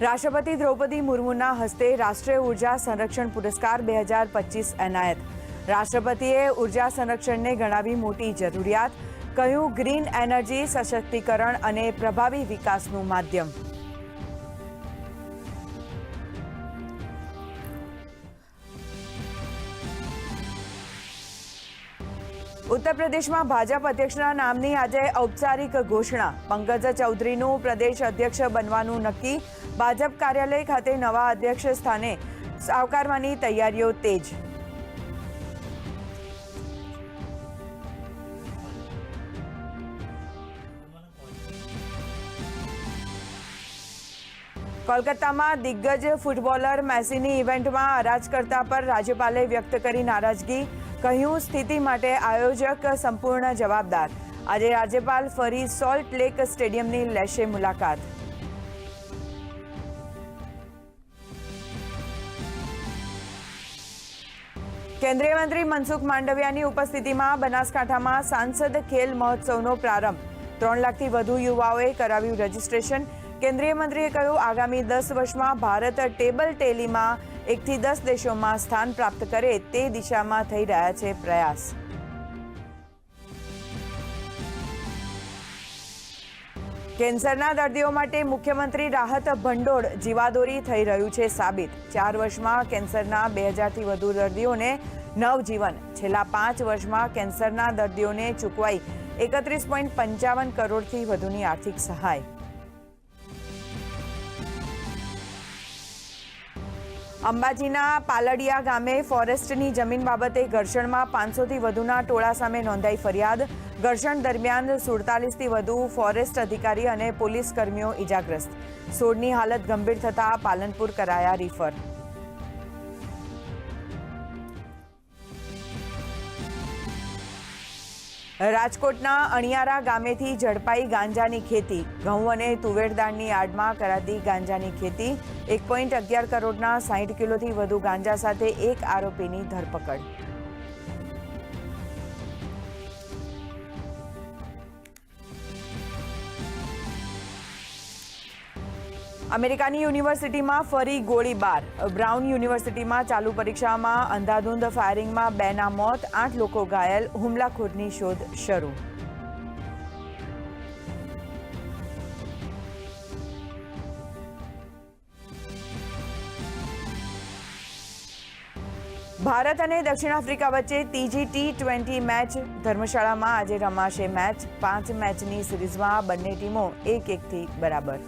રાષ્ટ્રપતિ દ્રૌપદી મુર્મુના હસ્તે રાષ્ટ્રીય ઊર્જા સંરક્ષણ પુરસ્કાર બે હજાર પચીસ એનાયત. રાષ્ટ્રપતિએ ઊર્જા સંરક્ષણને ગણાવી મોટી જરૂરિયાત, કહ્યું, ગ્રીન એનર્જી, સશક્તિકરણ અને પ્રભાવી વિકાસનું માધ્યમ. ઉત્તર પ્રદેશમાં ભાજપ અધ્યક્ષના નામની આજે ઔપચારિક ઘોષણા. પંકજ ચૌધરીનું પ્રદેશ અધ્યક્ષ બનવાનું નક્કી. ભાજપ કાર્યાલય ખાતે નવા અધ્યક્ષ સ્થાને આવકારવાની તૈયારીઓ તેજ. કોલકાતામાં દિગ્ગજ ફૂટબોલર મેસીની ઇવેન્ટમાં અરાજકર્તા પર રાજ્યપાલે વ્યક્ત કરી નારાજગી. કહ્યું, સ્થિતિ માટે આયોજક સંપૂર્ણ જવાબદાર. આજે રાજ્યપાલ ફરી સોલ્ટ લેક સ્ટેડિયમની લેશે મુલાકાત. કેન્દ્રીય મંત્રી મનસુખ માંડવિયાની ઉપસ્થિતિમાં બનાસકાંઠામાં સાંસદ ખેલ મહોત્સવનો પ્રારંભ. ત્રણ લાખથી વધુ યુવાઓએ કરાવ્યું રજીસ્ટ્રેશન. કેન્દ્રીય મંત્રીએ કહ્યું, આગામી દસ વર્ષમાં ભારત ટેબલ ટેલીમાં એકથી દસ દેશોમાં સ્થાન પ્રાપ્ત કરે તે દિશામાં થઈ રહ્યા છે પ્રયાસ. કેન્સરના દર્દીઓ માટે મુખ્યમંત્રી રાહત ભંડોળ જીવાદોરી થઈ રહ્યું છે સાબિત. ચાર વર્ષમાં કેન્સરના બે હજારથી વધુ દર્દીઓને નવજીવન. છેલ્લા પાંચ વર્ષમાં કેન્સરના દર્દીઓને ચૂકવાઈ એકત્રીસ પોઈન્ટ પંચાવન કરોડથી વધુની આર્થિક સહાય. અંબાજીના પાલડિયા ગામે ફોરેસ્ટની જમીન બાબતે ઘર્ષણમાં પાંચસોથી વધુના ટોળા સામે નોંધાઈ ફરિયાદ. ઘર્ષણ દરમિયાન સુડતાલીસથી વધુ ફોરેસ્ટ અધિકારી અને પોલીસ કર્મીઓ ઇજાગ્રસ્ત સોળની હાલત ગંભીર થતાં પાલનપુર કરાયા રિફર. રાજકોટના અણિયારા ગામેથી ઝડપાઈ ગાંજાની ખેતી. ઘઉં અને તુવેર દાળની આડમાં કરાતી ગાંજાની ખેતી. એક પોઈન્ટ અગિયાર કરોડના સાહીઠ કિલોથી વધુ ગાંજા સાથે એક આરોપીની ધરપકડ. અમેરિકાની યુનિવર્સિટીમાં ફરી ગોળીબાર. બ્રાઉન યુનિવર્સિટીમાં ચાલુ પરીક્ષામાં અંધાધૂંધ ફાયરિંગમાં બેના મોત, આઠ લોકો ઘાયલ, હુમલાખોરની શોધ શરૂ. ભારત અને દક્ષિણ આફ્રિકા વચ્ચે ત્રીજી ટી ટ્વેન્ટી મેચ. ધર્મશાળામાં આજે રમાશે મેચ. પાંચ મેચની સિરીઝમાં બંને ટીમો એક એકથી બરાબર.